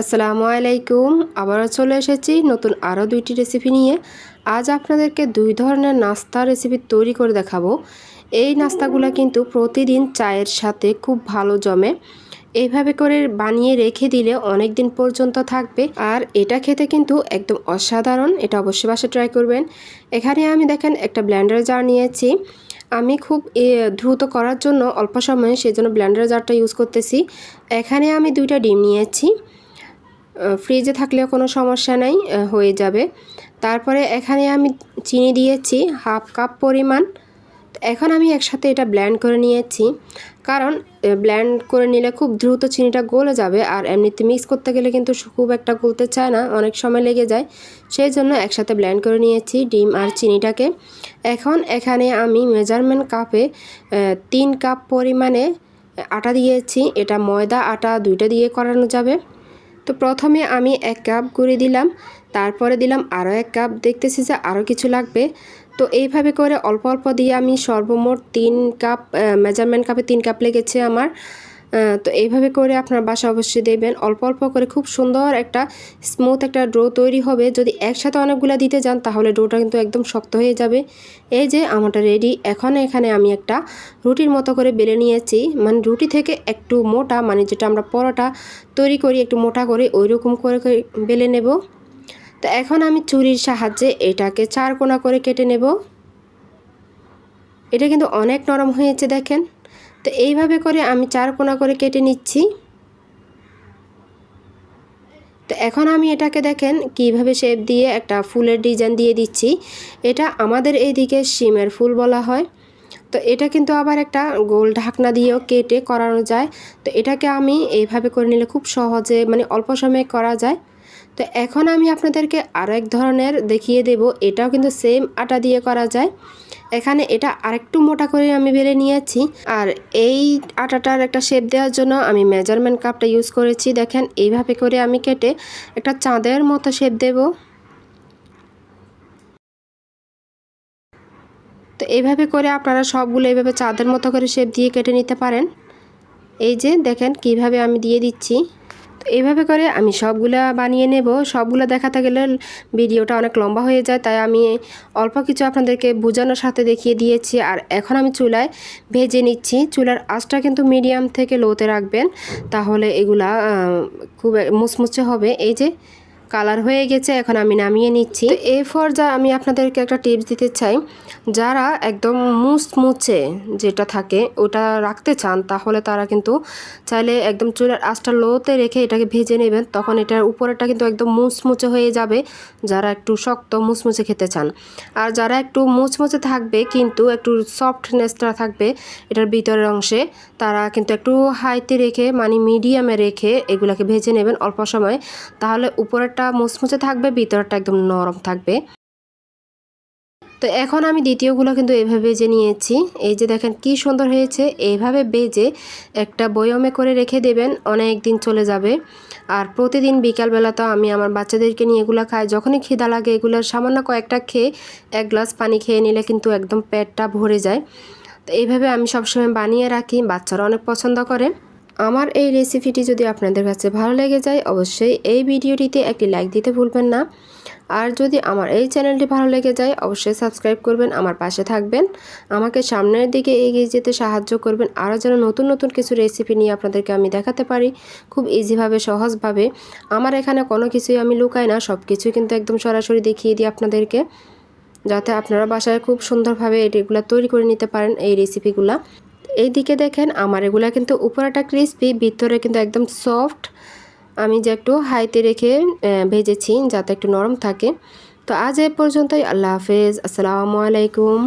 আসসালামু আলাইকুম, আবারও চলে এসেছি নতুন আরও দুইটি রেসিপি নিয়ে। আজ আপনাদেরকে দুই ধরনের নাস্তা রেসিপি তৈরি করে দেখাবো। এই নাস্তাগুলো কিন্তু প্রতিদিন চায়ের সাথে খুব ভালো জমে। এইভাবে করে বানিয়ে রেখে দিলে অনেক দিন পর্যন্ত থাকবে। আর এটা খেতে কিন্তু একদম অসাধারণ, এটা অবশ্যই বাসা ট্রাই করবেন। এখানে আমি দেখেন একটা ব্ল্যান্ডার জার নিয়েছি। আমি খুব দ্রুত করার জন্য অল্প সময়ে সেই জন্য ব্ল্যান্ডার জারটা ইউজ করতেছি। এখানে আমি দুইটা ডিম নিয়েছি। ফ্রিজে থাকলেও কোনো সমস্যা নাই হয়ে যাবে। তারপরে এখানে আমি চিনি দিয়েছি হাফ কাপ পরিমাণ। এখন আমি একসাথে এটা ব্ল্যান্ড করে নিয়েছি। কারণ ব্ল্যান্ড করে নিলে খুব দ্রুত চিনিটা গলে যাবে আর এমনিতে মিক্স করতে গেলে কিন্তু খুব একটা গলতে চায় না, অনেক সময় লেগে যায়। সেই জন্য একসাথে ব্ল্যান্ড করে নিয়েছি ডিম আর চিনিটাকে। এখন এখানে আমি মেজারমেন্ট কাপে তিন কাপ পরিমাণে আটা দিয়েছি। এটা ময়দা, আটা দুইটা দিয়ে করানো যাবে। তো প্রথমে আমি এক কাপ গুঁড়ি দিলাম, তারপরে দিলাম আরও এক কাপ। দেখতেছি যে আরও কিছু লাগবে। তো এইভাবে করে অল্প অল্প দিয়ে আমি সর্বমোট তিন কাপ মেজারমেন্ট কাপে তিন কাপ লেগেছে আমার। তো এইভাবে করে আপনার বাসা অবশ্যই দেবেন অল্প অল্প করে খুব সুন্দর একটা স্মুথ একটা ডো তৈরি হবে। যদি একসাথে অনেকগুলো দিতে যান, তাহলে ডোটা কিন্তু একদম শক্ত হয়ে যাবে। এই যে আমারটা রেডি এখন এখানে আমি একটা রুটির মতো করে বেলে নিয়েছি। মানে রুটি থেকে একটু মোটা মানে যেটা আমরা পরোটা তৈরি করি, একটু মোটা করে ওই রকম করে বেলে নেব। তো এখন আমি চুরির সাহায্যে এটাকে চার কোনা করে কেটে নেব। এটা কিন্তু অনেক নরম হয়েছে দেখেন। তো এইভাবে করে আমি চার কোনা করে কেটে নিচ্ছি। তো এখন আমি এটাকে দেখেন কীভাবে শেপ দিয়ে একটা ফুলের ডিজাইন দিয়ে দিচ্ছি। এটা আমাদের এইদিকে শিমের ফুল বলা হয়। তো এটা কিন্তু আবার একটা গোল ঢাকনা দিয়েও কেটে করানো যায়। তো এটাকে আমি এইভাবে করে নিলে খুব সহজে মানে অল্প সময়ে করা যায়। তো এখন আমি আপনাদেরকে আরও এক ধরনের দেখিয়ে দেব। এটাও কিন্তু সেম আটা দিয়ে করা যায়। এখানে এটা আরেকটু মোটা করে আমি বেলে নিয়েছি। আর এই আটাটার একটা শেপ দেওয়ার জন্য আমি মেজারমেন্ট কাপটা ইউজ করেছি। দেখেন, এইভাবে করে আমি কেটে একটা চাঁদের মতো শেপ দেব। তো এইভাবে করে আপনারা সবগুলো এইভাবে চাঁদের মতো করে শেপ দিয়ে কেটে নিতে পারেন। এই যে দেখেন, কীভাবে আমি দিয়ে দিচ্ছি। এইভাবে করে আমি সবগুলা বানিয়ে নেব। সবগুলো দেখাতে গেলে ভিডিওটা অনেক লম্বা হয়ে যায়, তাই আমি অল্প কিছু আপনাদেরকে বোঝানোর সাথে দেখিয়ে দিয়েছি। আর এখন আমি চুলায় ভেজে নিচ্ছি। চুলার আঁচটা কিন্তু মিডিয়াম থেকে লোতে রাখবেন, তাহলে এগুলা খুব মুচমুচে হবে। এই যে কালার হয়ে গেছে, এখন আমি নামিয়ে নিচ্ছি। এ ফর যা আমি আপনাদেরকে একটা টিপস দিতে চাই। যারা একদম মুচমুচে যেটা থাকে, ওটা রাখতে চান, তাহলে তারা কিন্তু চাইলে একদম চুলের আঁচটা লোতে রেখে এটাকে ভেজে নেবেন, তখন এটার উপরেটা কিন্তু একদম মুচমুচে হয়ে যাবে, যারা একটু শক্ত মুচমুচে খেতে চান। আর যারা একটু মুচমুচে থাকবে, কিন্তু একটু সফটনেসটা থাকবে, এটার ভিতরের অংশে, তারা কিন্তু একটু হাইতে রেখে মানে মিডিয়ামে রেখে এগুলাকে ভেজে নেবেন অল্প সময়। তাহলে উপরেরটা মুচমুচে থাকবে, ভিতরটা একদম নরম থাকবে। তো এখন আমি দ্বিতীয়গুলো কিন্তু এভাবে বেজে নিয়েছি। এই যে দেখেন কি সুন্দর হয়েছে এইভাবে বেজে একটা বয়মে করে রেখে দেবেন, অনেক দিন চলে যাবে। আর প্রতিদিন বিকালবেলা তো আমি আমার বাচ্চাদেরকে নিয়ে এগুলো খাই, যখনই খিদা লাগে এগুলো সামান্য কয়েকটা খেয়ে এক গ্লাস পানি খেয়ে নিলে কিন্তু একদম পেটটা ভরে যায়। তো এইভাবে আমি সবসময় বানিয়ে রাখি, বাচ্চারা অনেক পছন্দ করে। আমার এই রেসিপিটি যদি আপনাদের কাছে ভালো লেগে যায়, অবশ্যই এই ভিডিওটিতে একটি লাইক দিতে ভুলবেন না। আর যদি আমার এই চ্যানেলটি ভালো লেগে যায়, অবশ্যই সাবস্ক্রাইব করবেন, আমার পাশে থাকবেন। আমাকে সামনের দিকে এগিয়ে যেতে সাহায্য করবেন। আরও যেন নতুন নতুন কিছু রেসিপি নিয়ে আপনাদেরকে আমি দেখাতে পারি, খুব ইজিভাবে সহজভাবে। আমার এখানে কোনো কিছুই আমি লুকাই না সব কিছুই কিন্তু একদম সরাসরি দেখিয়ে দিই আপনাদেরকে, যাতে আপনারা বাসায় খুব সুন্দরভাবে এগুলো তৈরি করে নিতে পারেন, এই রেসিপিগুলা এই দিকে দেখেন, আমার এগুলা কিন্তু উপরাটা ক্রিসপি ভিতরে কিন্তু একদম সফট আমি যে একটু হাইতে রেখে ভেজেছি যাতে একটু নরম থাকে। তো আজ এ পর্যন্তই, আল্লাহ হাফেজ, আসসালামু আলাইকুম।